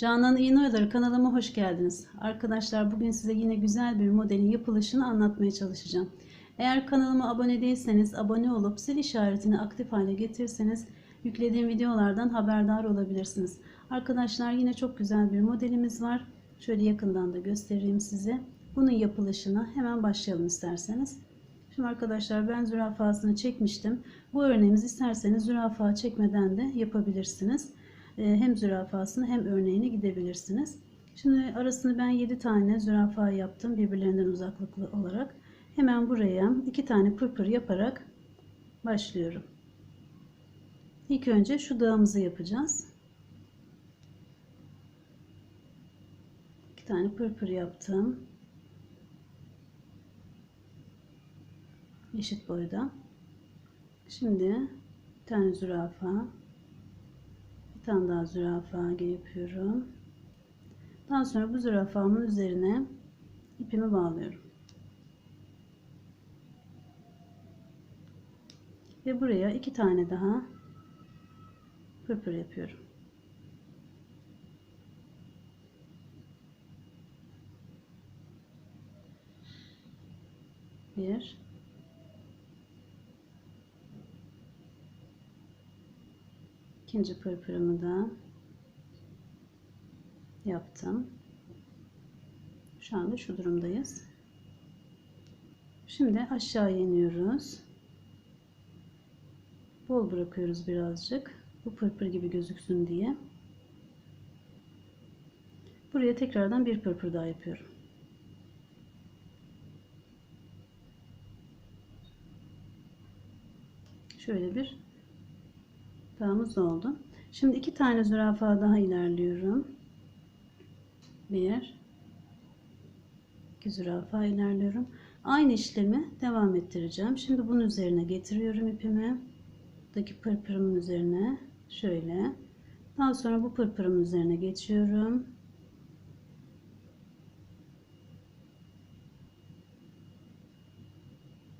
Canan İğneoyaları kanalıma hoş geldiniz. Arkadaşlar bugün size yine güzel bir modelin yapılışını anlatmaya çalışacağım. Eğer kanalıma abone değilseniz abone olup zil işaretini aktif hale getirirseniz yüklediğim videolardan haberdar olabilirsiniz. Arkadaşlar yine çok güzel bir modelimiz var. Şöyle yakından da göstereyim size. Bunun yapılışına hemen başlayalım isterseniz. Şimdi arkadaşlar ben zürafasını çekmiştim. Bu örneğimizi isterseniz zürafa çekmeden de yapabilirsiniz. Ee, hem zürafasını hem örneğini gidebilirsiniz. Şimdi arasını ben 7 tane zürafa yaptım birbirlerinden uzaklıklı olarak. Hemen buraya 2 tane pırpır yaparak başlıyorum. İlk önce şu dağımızı yapacağız. 2 tane pırpır yaptım. Eşit boyda. Şimdi bir tane zürafa tane daha zürafa yapıyorum. Daha sonra bu zürafamın üzerine ipimi bağlıyorum. Ve buraya iki tane daha pırpır yapıyorum. Bir ikinci pırpırımı da yaptım. Şu anda şu durumdayız. Şimdi aşağı iniyoruz. Bol bırakıyoruz birazcık. Bu pırpır gibi gözüksün diye. Buraya tekrardan bir pırpır daha yapıyorum. Şöyle bir Dağımız oldu. Şimdi iki tane zürafa daha ilerliyorum. Bir, iki zürafa ilerliyorum. Aynı işlemi devam ettireceğim. Şimdi bunun üzerine getiriyorum ipimi. Buradaki pırpırımın üzerine şöyle. Daha sonra bu pırpırımın üzerine geçiyorum.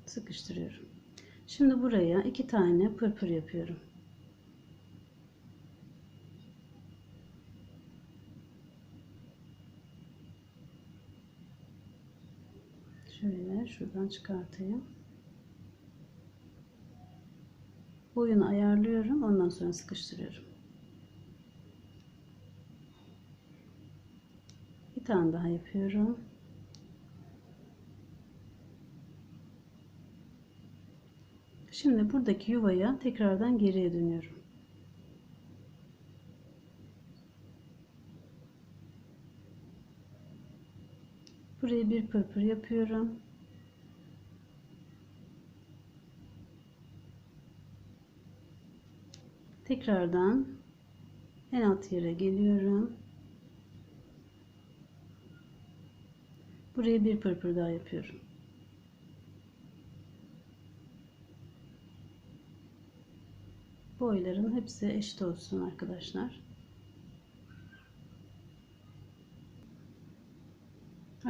Sıkıştırıyorum. Şimdi buraya iki tane pırpır yapıyorum. Şöyle şuradan çıkartayım. Boyunu ayarlıyorum. Ondan sonra sıkıştırıyorum. Bir tane daha yapıyorum. Şimdi buradaki yuvaya tekrardan geriye dönüyorum. Buraya bir pırpır yapıyorum. Tekrardan en alt yere geliyorum. Buraya bir pırpır daha yapıyorum. Boyların hepsi eşit olsun arkadaşlar.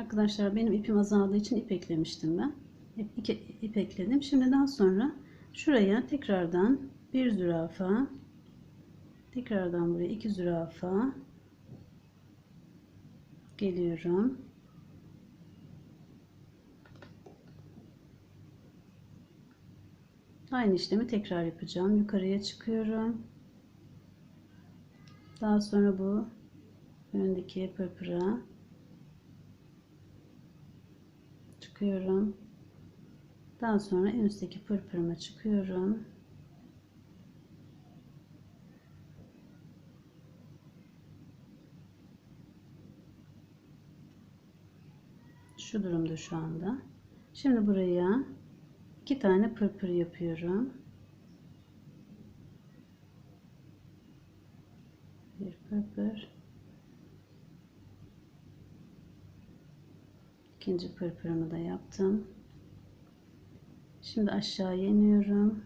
Arkadaşlar benim ipim azaldığı için ip eklemiştim ben. İp, ip ekledim. Şimdi daha sonra şuraya tekrardan bir zürafa tekrardan buraya iki zürafa geliyorum. Aynı işlemi tekrar yapacağım. Yukarıya çıkıyorum. Daha sonra bu öndeki pırpıra çıkıyorum. Daha sonra en üstteki pırpırıma çıkıyorum. Şu durumda şu anda. Şimdi buraya iki tane pırpır yapıyorum. Bir pırpır. İkinci pırpırımı da yaptım. Şimdi aşağı iniyorum.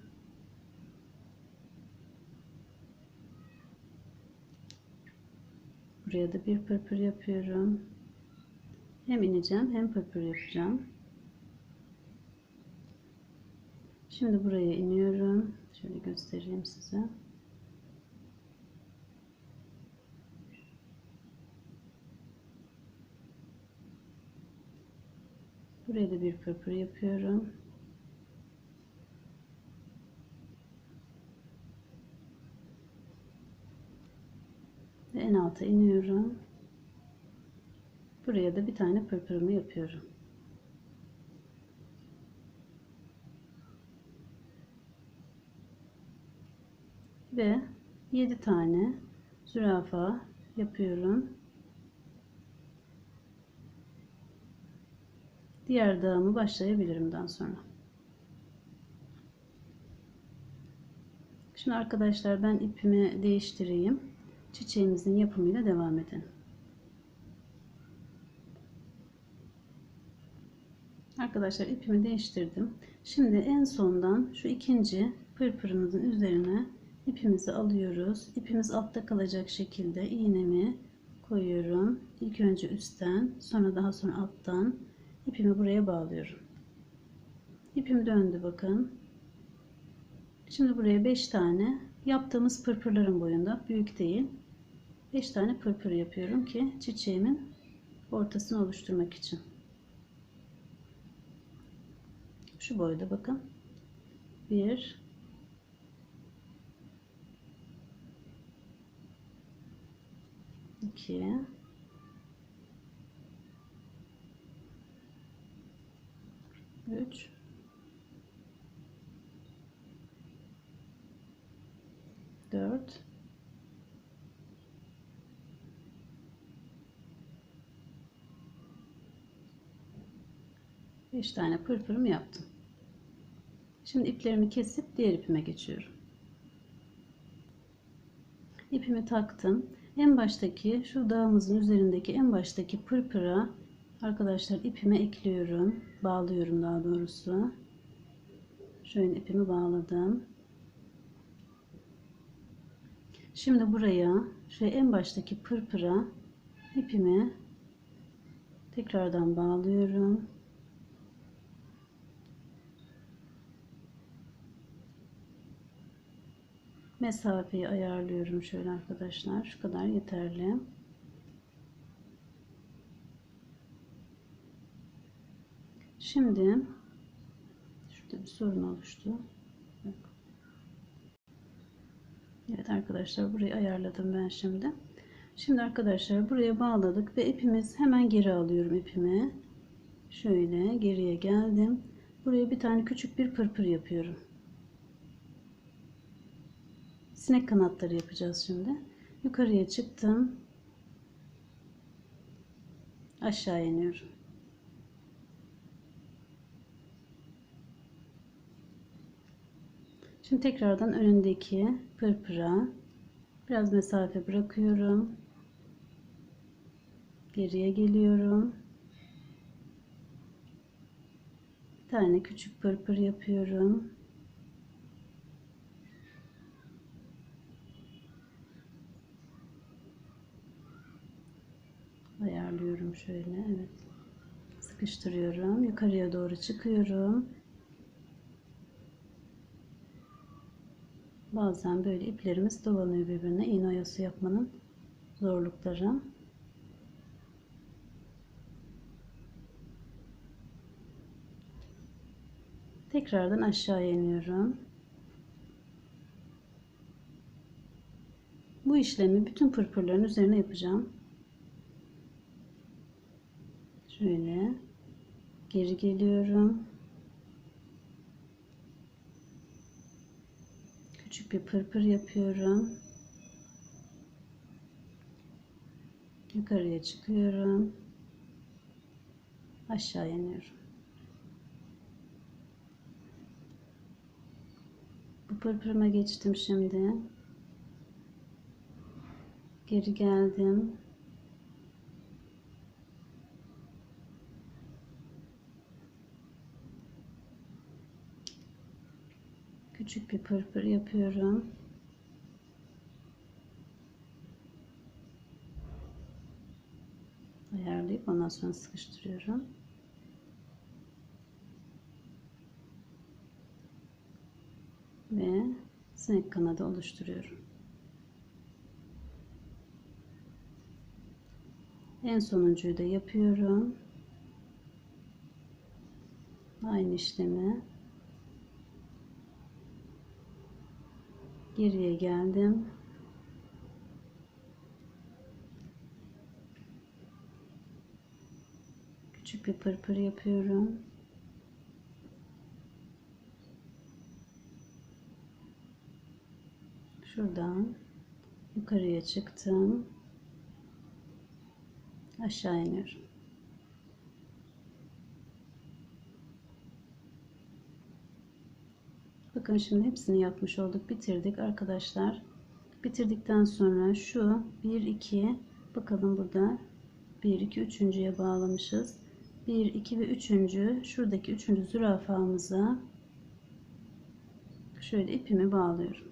Buraya da bir pırpır yapıyorum. Hem ineceğim hem pırpır yapacağım. Şimdi buraya iniyorum. Şöyle göstereyim size. Buraya da bir pırpır yapıyorum. Ve en alta iniyorum. Buraya da bir tane pırpırımı yapıyorum. Ve 7 tane zürafa yapıyorum. Diğer dağımı başlayabilirim daha sonra. Şimdi arkadaşlar ben ipimi değiştireyim. Çiçeğimizin yapımıyla devam edelim. Arkadaşlar ipimi değiştirdim. Şimdi en sondan şu ikinci pırpırımızın üzerine ipimizi alıyoruz. İpimiz altta kalacak şekilde iğnemi koyuyorum. İlk önce üstten sonra daha sonra alttan ipimi buraya bağlıyorum. İpim döndü bakın. Şimdi buraya 5 tane yaptığımız pırpırların boyunda büyük değil 5 tane pırpır yapıyorum ki çiçeğimin ortasını oluşturmak için. Şu boyda bakın. 1 2 3 4 5 tane pırpırım yaptım. Şimdi iplerimi kesip diğer ipime geçiyorum. İpimi taktım. En baştaki şu dağımızın üzerindeki en baştaki pırpıra arkadaşlar ipime ekliyorum. Bağlıyorum daha doğrusu. Şöyle ipimi bağladım. Şimdi buraya şu en baştaki pırpıra ipimi tekrardan bağlıyorum. mesafeyi ayarlıyorum şöyle arkadaşlar şu kadar yeterli şimdi şurada bir sorun oluştu Evet arkadaşlar burayı ayarladım ben şimdi şimdi arkadaşlar buraya bağladık ve ipimiz hemen geri alıyorum ipimi şöyle geriye geldim buraya bir tane küçük bir pırpır yapıyorum sinek kanatları yapacağız şimdi. Yukarıya çıktım. Aşağı iniyorum. Şimdi tekrardan önündeki pırpıra biraz mesafe bırakıyorum. Geriye geliyorum. Bir tane küçük pırpır yapıyorum. ayarlıyorum şöyle evet sıkıştırıyorum yukarıya doğru çıkıyorum bazen böyle iplerimiz dolanıyor birbirine. İğne oyası yapmanın zorlukları. Tekrardan aşağı iniyorum. Bu işlemi bütün pırpırların üzerine yapacağım. Şöyle geri geliyorum. Küçük bir pırpır yapıyorum. Yukarıya çıkıyorum. Aşağı iniyorum. Bu pırpırıma geçtim şimdi. Geri geldim. Küçük bir pırpır yapıyorum. Ayarlayıp ondan sonra sıkıştırıyorum. Ve sinek kanadı oluşturuyorum. En sonuncuyu da yapıyorum. Aynı işlemi geriye geldim. Küçük bir pırpır yapıyorum. Şuradan yukarıya çıktım. Aşağı iniyorum. Bakın şimdi hepsini yapmış olduk. Bitirdik arkadaşlar. Bitirdikten sonra şu 1 2 bakalım burada 1 2 üçüncüye bağlamışız. 1 2 ve 3. şuradaki 3. zürafamıza şöyle ipimi bağlıyorum.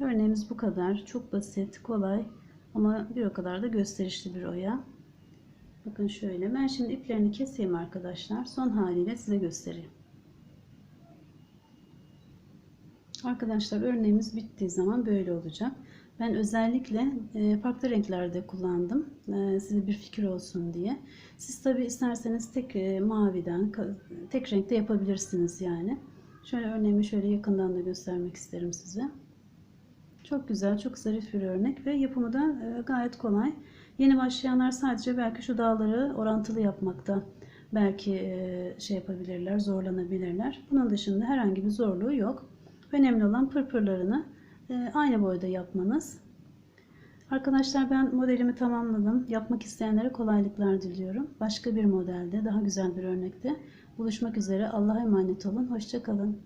Örneğimiz bu kadar. Çok basit, kolay ama bir o kadar da gösterişli bir oya. Bakın şöyle. Ben şimdi iplerini keseyim arkadaşlar. Son haliyle size göstereyim. Arkadaşlar örneğimiz bittiği zaman böyle olacak. Ben özellikle e, farklı renklerde kullandım. E, size bir fikir olsun diye. Siz tabi isterseniz tek e, maviden, tek renkte yapabilirsiniz yani. Şöyle örneğimi şöyle yakından da göstermek isterim size. Çok güzel, çok zarif bir örnek ve yapımı da gayet kolay. Yeni başlayanlar sadece belki şu dağları orantılı yapmakta belki şey yapabilirler, zorlanabilirler. Bunun dışında herhangi bir zorluğu yok. Önemli olan pırpırlarını aynı boyda yapmanız. Arkadaşlar ben modelimi tamamladım. Yapmak isteyenlere kolaylıklar diliyorum. Başka bir modelde, daha güzel bir örnekte buluşmak üzere. Allah'a emanet olun. Hoşçakalın.